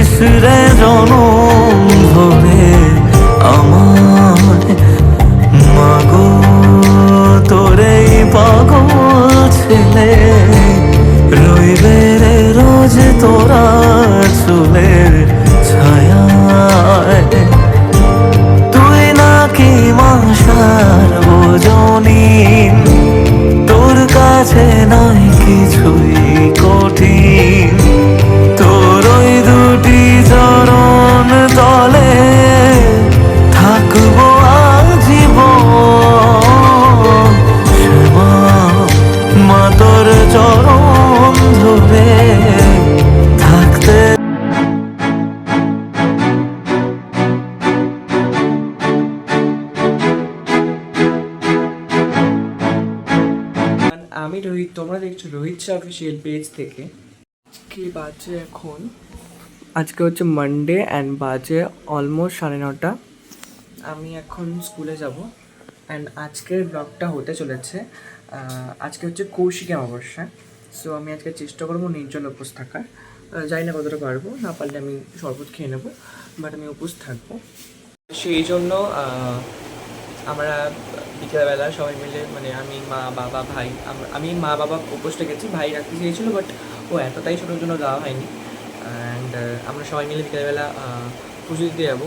This রে জনম ধরে আমার? মাগো, তোরে পাগল ছেলে রইবে রে রোজ তোরা চুলের ছায়া তুই নাকি মাসার বোজনী তোর কাছে নাই কিছুই কঠিন। রোহিত তোমরা দেখছ রোহিত শাহ অফিসিয়াল পেজ থেকে। কি বাজে এখন। আজকে হচ্ছে মানডে অ্যান্ড বাজে অলমোস্ট সাড়ে নটা। আমি এখন স্কুলে যাব। অ্যান্ড আজকের ব্লগটা হতে চলেছে আজকে হচ্ছে কৌশিক অমাবস্যা। সো আমি আজকে চেষ্টা করব নির্জল উপোস থাকার। জানি না কতটা পারব না পারলে আমি শরবত খেয়ে নেব বাট আমি উপোস থাকব। সেই জন্য আমরা বিকেলবেলা সবাই মিলে মানে আমি, মা, বাবা, ভাই আমি, মা, বাবা উপোসটা গেছি, ভাই রাখতে চেয়েছিল বাট ও এতটাই ছোটোর জন্য যাওয়া হয়নি। অ্যান্ড আমরা সবাই মিলে বিকেলবেলা পুজো দিতে যাব।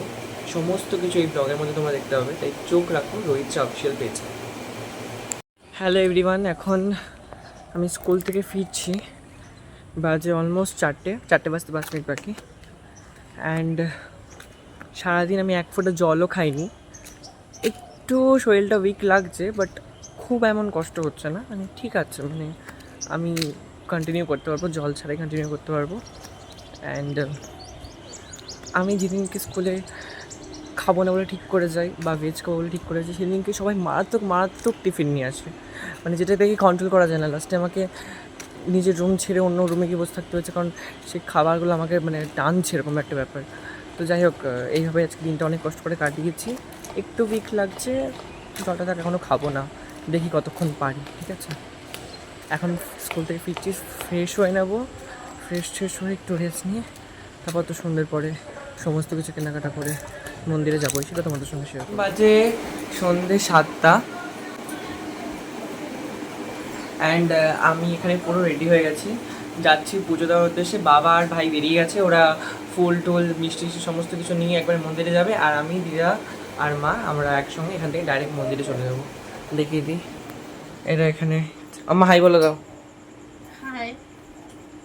সমস্ত কিছু এই ব্লগের মধ্যে তোমরা দেখতে হবে তাই চোখ রাখো, রোহিত চা অফিসিয়াল পেজে হ্যালো এভরিওয়ান এখন আমি স্কুল থেকে ফিরছি। বাজে অলমোস্ট চারটে চারটে বাজতে পাঁচ মিনিট বাকি। অ্যান্ড সারাদিন আমি এক ফোঁটা জলও খাইনি। একটু শরীরটা উইক লাগছে বাট খুব এমন কষ্ট হচ্ছে না। মানে ঠিক আছে মানে আমি কন্টিনিউ করতে পারব, জল ছাড়াই কন্টিনিউ করতে পারব। অ্যান্ড আমি যেদিনকে স্কুলে খাব না বলে ঠিক করে যাই, বা ভেজ খাব বলে ঠিক করে যাই, সেদিনকে সবাই মারাত্মক মারাত্মক টিফিন নিয়ে আসে। মানে যেটা দেখে কন্ট্রোল করা যায় না। লাস্টে আমাকে নিজের রুম ছেড়ে অন্য রুমে গিয়ে বসে থাকতে হয়েছে, কারণ সেই খাবারগুলো আমাকে মানে টানছে এরকম একটা ব্যাপার। তো যাই হোক এইভাবে আজকে দিনটা অনেক কষ্ট করে কাটিয়েছি। একটু উইক লাগছে, জলটা তার এখনও খাব না। দেখি কতক্ষণ পারি, ঠিক আছে? এখন স্কুল থেকে ফিরছি ফ্রেশ হয়ে নেব। ফ্রেশ ট্রেশ হয়ে একটু রেস্ট নিয়ে, তারপর তো সন্ধ্যের পরে সমস্ত কিছু কেনাকাটা করে মন্দিরে যাব সেটা তোমাদের সঙ্গে শেয়ার বাজে সন্ধ্যে সাতটা। অ্যান্ড আমি এখানে পুরো রেডি হয়ে গেছি। যাচ্ছি পুজো দেওয়ার উদ্দেশ্যে। বাবা আর ভাই বেরিয়ে গেছে। ওরা ফুল টুল মিষ্টি সমস্ত কিছু নিয়ে একবার মন্দিরে যাবে। আর আমি, দিদা আর মা আমরা একসঙ্গে এখান থেকে ডাইরেক্ট মন্দিরে চলে যাব। দেখিয়ে দিই। এটা এখানে। আমার হাই বলে দাও। হাই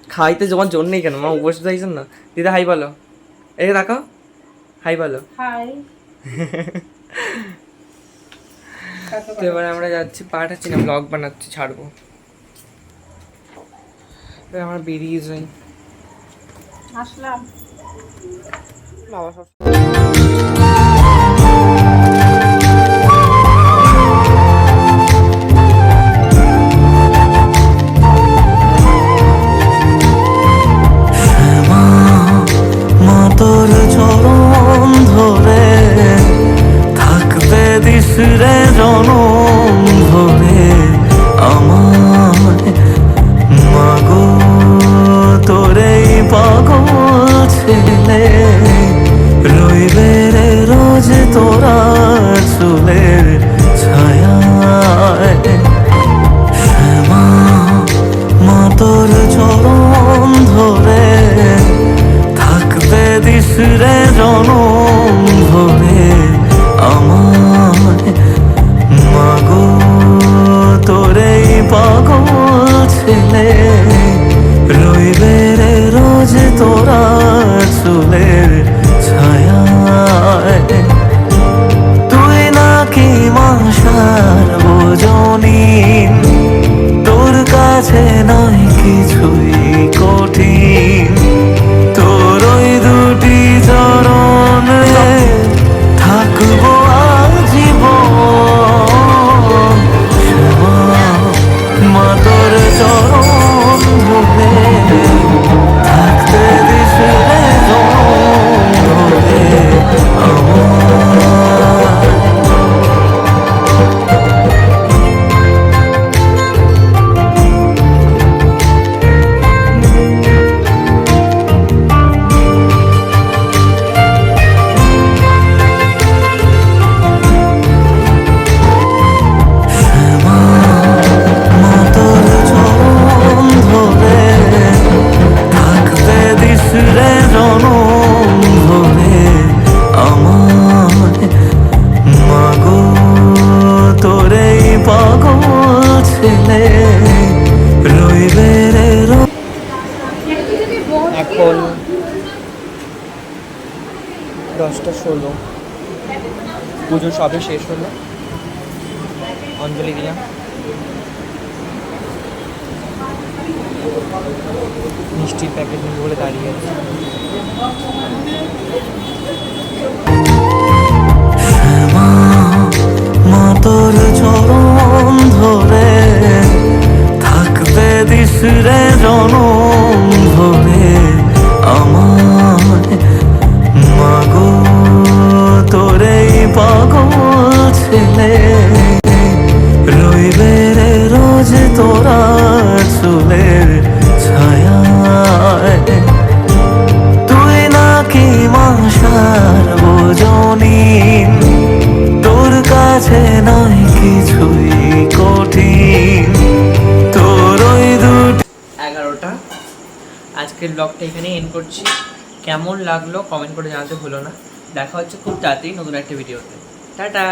খাইতে জমার জন্য নেই কেন? মা উপস্থিত চাইছেন না? দিদা হাই বলো। এই তাকাও। হাই বলো। হাই তো এবার আমরা যাচ্ছি পাঠাচ্ছি না ব্লগ বানাচ্ছি ছাড়বো। এবার আমরা বেরিয়ে যাই। আসলাম। বাবা এখন দশটা ষোলো। পুজো সবে শেষ হলো। অঞ্জলি দিলাম। মিষ্টির প্যাকেট নিয়ে বলে দাঁড়িয়ে আছে। আজকের ব্লগটা এখানেই এন্ড করছি। কেমন লাগল কমেন্ট করে জানাতে ভুলো না। দেখা হচ্ছে খুব তাড়াতাড়ি নতুন একটা ভিডিওতে টাটা!